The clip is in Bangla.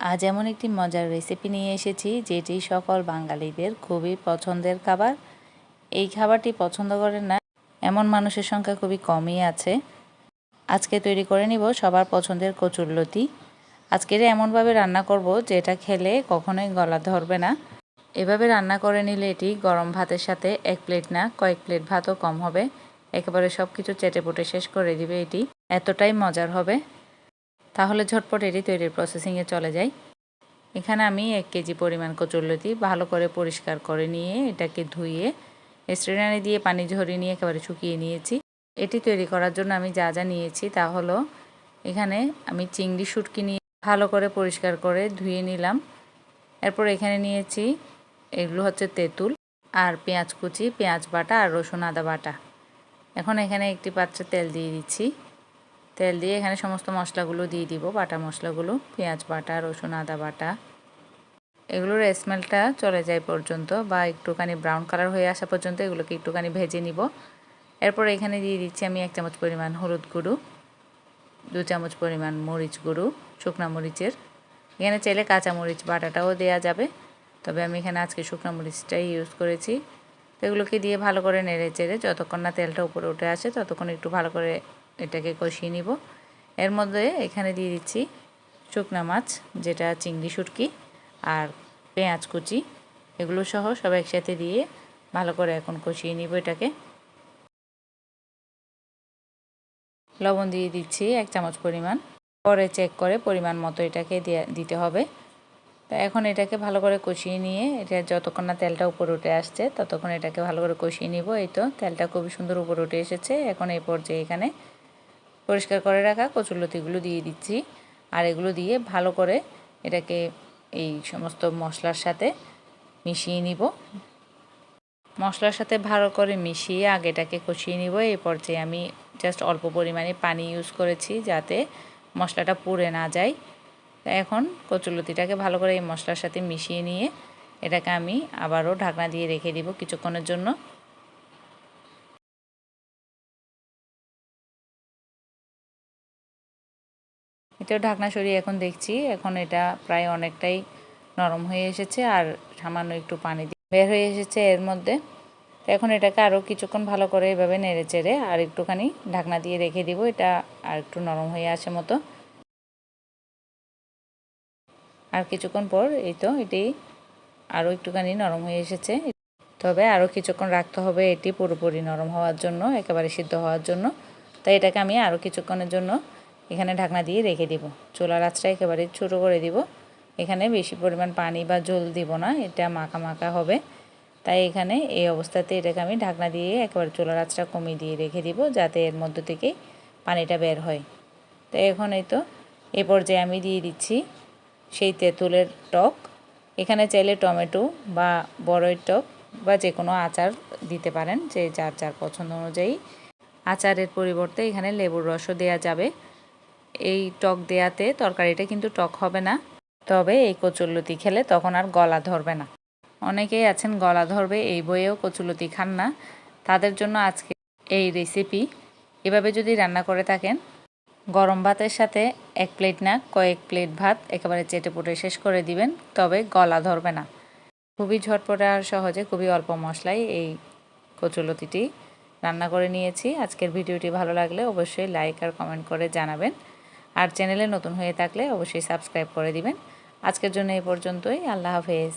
আজ এমন একটি মজার রেসিপি নিয়ে এসেছি, যেটি সকল বাঙালিদের খুবই পছন্দের খাবার। এই খাবারটি পছন্দ করেন না, এমন মানুষের সংখ্যা খুবই কমই আছে। আজকে তৈরি করে নিব সবার পছন্দের কচুরলতি আজকের এমনভাবে রান্না করব, যেটা খেলে কখনোই গলা ধরবে না। এভাবে রান্না করে নিলে এটি গরম ভাতের সাথে এক প্লেট না, কয়েক প্লেট ভাতও কম হবে। একেবারে সব কিছু চেটে পুটে শেষ করে দিবে এটি। এতটাই মজার হবে। তাহলে ঝটপট এটি তৈরির প্রসেসিংয়ে চলে যাই। এখানে আমি এক কেজি পরিমাণ কচুরলতি ভালো করে পরিষ্কার করে নিয়ে এটাকে ধুয়ে, স্ট্রেনারে দিয়ে পানি ঝরিয়ে নিয়ে একেবারে শুকিয়ে নিয়েছি। এটি তৈরি করার জন্য আমি যা যা নিয়েছি তা হলো, এখানে আমি চিংড়ি শুটকি নিয়ে ভালো করে পরিষ্কার করে ধুয়ে নিলাম। এরপর এখানে নিয়েছি এগুলো হচ্ছে তেঁতুল আর পেঁয়াজ কুচি, পেঁয়াজ বাটা আর রসুন আদা বাটা। এখন এখানে একটি পাত্রে তেল দিয়ে দিচ্ছি। তেল দিয়ে এখানে সমস্ত মশলাগুলো দিয়ে দিব। বাটা মশলাগুলো, পেঁয়াজ বাটা, রসুন, আদা বাটা। এগুলোর স্মেলটা চলে যায় পর্যন্ত বা একটুখানি ব্রাউন কালার হয়ে আসা পর্যন্ত এগুলোকে একটুখানি ভেজে নিব। এরপর এখানে দিয়ে দিচ্ছি আমি এক চামচ পরিমাণ হলুদ গুঁড়ো, দু চামচ পরিমাণ মরিচ গুঁড়ো, শুকনা মরিচের। এখানে চাইলে কাঁচা মরিচ বাটাটাও দেওয়া যাবে, তবে আমি এখানে আজকে শুকনা মরিচটাই ইউজ করেছি। তো এগুলোকে দিয়ে ভালো করে নেড়ে চেড়ে যতক্ষণ না তেলটা উপরে উঠে আসে ততক্ষণ একটু ভালো করে এটাকে কষিয়ে নিব। এর মধ্যে এখানে দিয়ে দিচ্ছি শুকনা মাছ, যেটা চিংড়ি, শুটকি আর পেঁয়াজ কুচি। এগুলো সহ সব একসাথে দিয়ে ভালো করে এখন কষিয়ে নিব এটাকে। লবণ দিয়ে দিচ্ছি এক চামচ পরিমাণ। পরে চেক করে পরিমাণ মতো এটাকে দিতে হবে। তো এখন এটাকে ভালো করে কষিয়ে নিয়ে, এটা যতক্ষণ না তেলটা উপরে উঠে আসছে, ততক্ষণ এটাকে ভালো করে কষিয়ে নিব। এই তো, তেলটা খুবই সুন্দর উপরে উঠে এসেছে। এখন এই পর্যায়ে এখানে পরিষ্কার করে রাখা, কচুরলতিগুলো দিয়ে দিচ্ছি। আর এগুলো দিয়ে ভালো করে এটাকে এই সমস্ত মশলার সাথে মিশিয়ে নিব। মশলার সাথে ভালো করে মিশিয়ে আগেটাকে কষিয়ে নিব। এই পর্যায়ে আমি জাস্ট অল্প পরিমাণে পানি ইউজ করেছি যাতে মশলাটা পুড়ে না যায়। এখন কচুলতিটাকে ভালো করে এই মশলার সাথে মিশিয়ে নিয়ে এটাকে আমি আবারও ঢাকনা দিয়ে রেখে দিব কিছুক্ষণের জন্য। এটাও ঢাকনা সরিয়ে এখন দেখছি। এখন এটা প্রায় অনেকটাই নরম হয়ে এসেছে আর সামান্য একটু পানি দিয়ে বের হয়ে এসেছে এর মধ্যে। এখন এটাকে আরও কিছুক্ষণ ভালো করে এভাবে নেড়ে চেড়ে আর একটুখানি ঢাকনা দিয়ে রেখে দিব। এটা আর একটু নরম হয়ে আসে মতো। আর কিছুক্ষণ পর এই তো এটি আরও একটুখানি নরম হয়ে এসেছে। তবে আরও কিছুক্ষণ রাখতে হবে এটি পুরোপুরি নরম হওয়ার জন্য, একেবারে সিদ্ধ হওয়ার জন্য। তাই এটাকে আমি আরও কিছুক্ষণের জন্য এখানে ঢাকনা দিয়ে রেখে দিব। চুলার আঁচটা একেবারে ছোটো করে দিব। এখানে বেশি পরিমাণ পানি বা জল দিব না, এটা মাখা মাখা হবে। তাই এখানে এই অবস্থাতে এটাকে আমি ঢাকনা দিয়ে একেবারে চুলার আঁচটা কমিয়ে দিয়ে রেখে দিব, যাতে এর মধ্য থেকে পানিটা বের হয়। তো এখন এই তো, এ পর্যায়ে আমি দিয়ে দিচ্ছি সেই তেঁতুলের টক। এখানে চাইলে টমেটো বা বড়ইয়ের টক বা যে কোনো আচার দিতে পারেন, যে যার যার পছন্দ অনুযায়ী। আচারের পরিবর্তে এখানে লেবুর রসও দেওয়া যাবে। এই টক দেয়াতে তরকারিটা কিন্তু টক হবে না। তবে এই কচুরলতি খেলে তখন আর গলা ধরবে না। অনেকেই আছেন গলা ধরবে, এই বইয়েও কচুলতি খান না। তাদের জন্য আজকে এই রেসিপি এভাবে যদি রান্না করে থাকেন, গরম ভাতের সাথে এক প্লেট না, কয়েক প্লেট ভাত একেবারে চেটে পুটে শেষ করে দিবেন, তবে গলা ধরবে না। খুবই ঝটপটে আর সহজে খুবই অল্প মশলায় এই কচুলতিটি রান্না করে নিয়েছি। আজকের ভিডিওটি ভালো লাগলে অবশ্যই লাইক আর কমেন্ট করে জানাবেন। আর চ্যানেলে নতুন হয়ে থাকলে অবশ্যই সাবস্ক্রাইব করে দিবেন। আজকের জন্য এই পর্যন্তই। আল্লাহ হাফেজ।